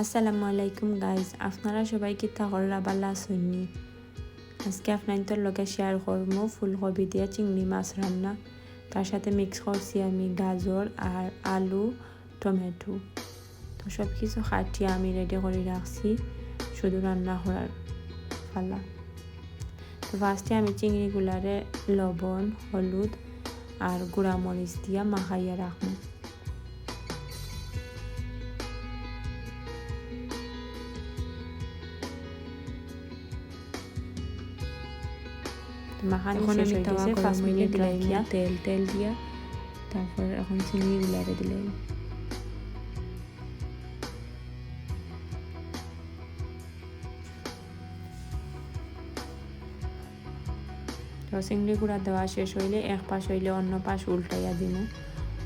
আসসালামু আলাইকুম গাইজ আপনারা সবাই কি থাকরা বালা শুননি আজকে আপনাদের লগে শেয়ার করব ফুলকপি দিয়ে চিংড়ি মাছ রান্না। তার সাথে মিক্স করছি আমি গাজর আর আলু, টমেটো। তো সব কিছু খাটিয়ে আমি রেডি করে রাখছি, শুধু রান্না করার পালা। তো ফার্স্টে আমি চিংড়িগুলারে লবণ, হলুদ আর গুঁড়া মরিচ দিয়া মাখাইয়া রাখব। মাখানি শেষ হয়ে তাওয়া গেছে পাঁচ গরম হইলে মিনিট দিলাম রাখিয়া তেল তেল দিয়া তারপর এখন চিনি গুলারে দিলাম তো চিংড়ি গুঁড়া দেওয়া শেষ হইলে এক পাশ হইলে অন্য পাশ উল্টাইয়া দিম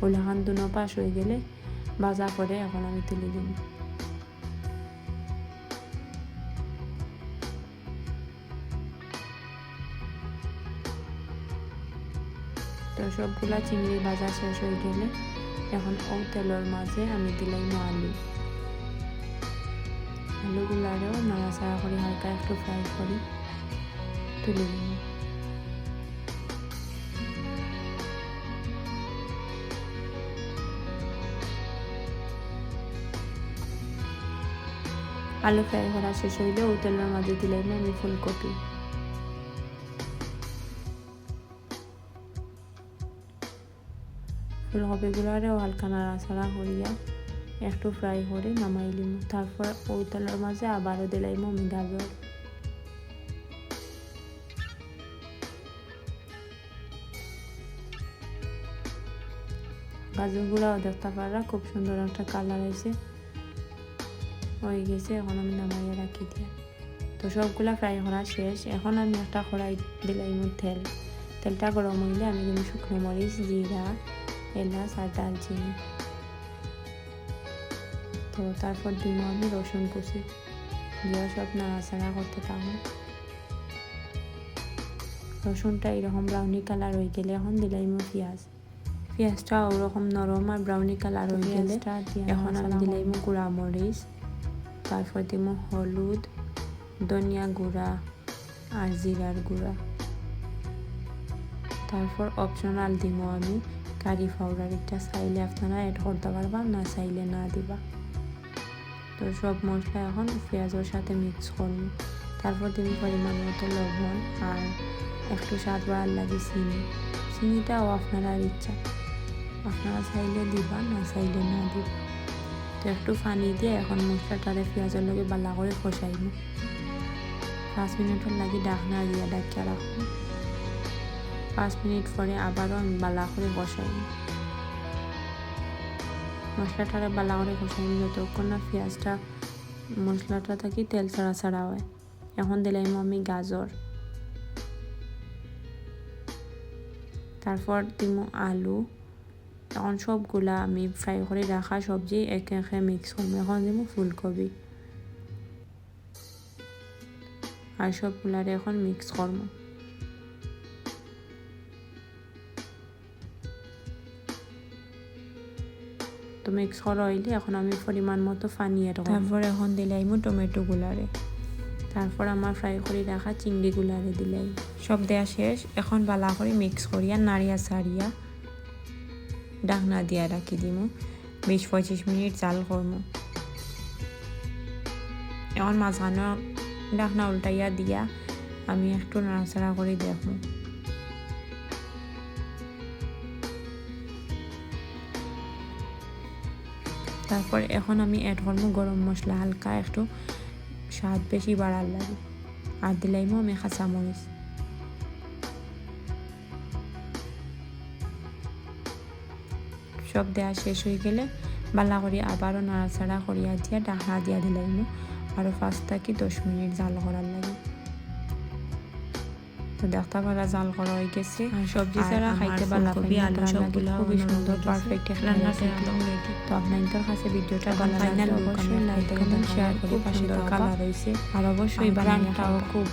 ওলাখান দুনো পাশ হয়ে গেলে ভাজা করে এখন আমি তুলে দিম তো সবগুলা চিংড়ি ভাজা শেষ হয়ে গেলে এখন ও তেলের মাঝে আমি দিলাম আলু। আলুগুলারেও নাড়াচাড়া করে হালকা একটু ফ্রাই করি তুলে দিন আলু ফ্রাই করা শেষ হইলে ও তেলের মাঝে দিলাম আমি ফুলকপি। ফুলকপিগুলারেও হালকা নাড়াচাড়া করিয়া একটু ফ্রাই করে নামাই নামাইলিম। তারপর ওই তেলের মাঝে আবারও দিলাইম আমি গাজর। গাজরগুলাও দেখতে পারা খুব সুন্দর একটা কালার হয়েছে। হয়ে গেছে, এখন আমি নামাইয়া রাখি দিয়া। তো সবগুলা ফ্রাই করা শেষ। এখন আমি একটা কড়াই দিলাম তেল। তেলটা গরম হইলে আমি কিন্তু শুকনো মরিচ, জিরা এলাচ আর দালচিনি তো তারপর দিব আমি রসুন কুচি। দিয়ে সব নাড়াচাড়া করতে থাকুন রসুনটা এরকম ব্রাউনি কালার হয়ে গেলে এখন দিলাইম পেঁয়াজ। পেঁয়াজটা ওরকম নরম আর ব্রাউনি কালার হয়ে গেলে এখন আমি দিলাইম গুঁড়া মরিচ তারপর দিব হলুদ ধনিয়া গুঁড়া আর জিরার গুঁড়া। তারপর অপশনাল দিব আমি কারি পাউডার একটা চাইলে আপনারা অ্যাড করতে পারবা না চাইলে না দিবা। তো সব মশলা এখন পেঁয়াজের সাথে মিক্স করুন তারপর দিব পরিমাণ মতো লবণ আর একটু স্বাদ বাড়ার লাগে চিনি। চিনিটাও আপনার ইচ্ছা, আপনারা চাইলে দিবা, না চাইলে না দিবা। তো একটু পানি দিয়ে এখন মশলাটারে পেঁয়াজের লগে বালা করে কষাইব। পাঁচ মিনিটের লাগি ডাকনা দিয়ে ডাকিয়া রাখব। পাঁচ মিনিট পরে আবারও আমি বালা করে বসাই। মশলাটারে বালা করে কষাই যতক্ষণ না পেঁয়াজটা, মশলাটা থাকি তেল ছাড়া ছাড়া হয়। এখন দিলাম আমি গাজর। তারপর দিব আলু। এখন সবগুলা আমি ফ্রাই করে রাখা সবজি একে একে মিক্স করব। এখন দিব ফুলকপি। আর সবগুলারে এখন মিক্স করব। মিক্স করা হইলে এখন আমি পরিমাণ মতো পানি এড তারপর এখন দিলাইমু টমেটো গুলারে। তারপর আমার ফ্রাই করে রাখা চিংড়ি গুলারে দিলাই সব দেয়া শেষ এখন বালা করে মিক্স করিয়া নাড়িয়া সারিয়া ডাকনা দিয়া রাখি দিমু। বিশ পঁচিশ মিনিট জাল করমু। এখন মাঝখানে ডাকনা উল্টাইয়া দিয়া আমি একটু নাড়াচাড়া করে দেখব তারপর এখন আমি অ্যাড করব গরম মশলা হালকা একটু স্বাদ বেশি বাড়ার লাগে। আর দিলাইমো আমি কাঁচামরিচ সব দেওয়া শেষ হয়ে গেলে বালা করি আবারও নাড়াচাড়া করিয়া দিয়া ডাকনা দিয়া দিলাইমো। আরও পাঁচ থাকি দশ মিনিট জাল করার লাগে। তো দেখতে পারা জাল করা হয়ে গেছে। আর সবজি ছাড়া খাইতে পারলাম খুবই আলু সবগুলো খুবই সুন্দর পারফেক্ট রান্না রান্না একদম ready। তো আপনাদের কাছে ভিডিওটা ভালো লাগলে অবশ্যই লাইক কমেন্ট শেয়ার করে পাশে দরকার রয়েছে। আর অবশ্যই বানানটাও খুব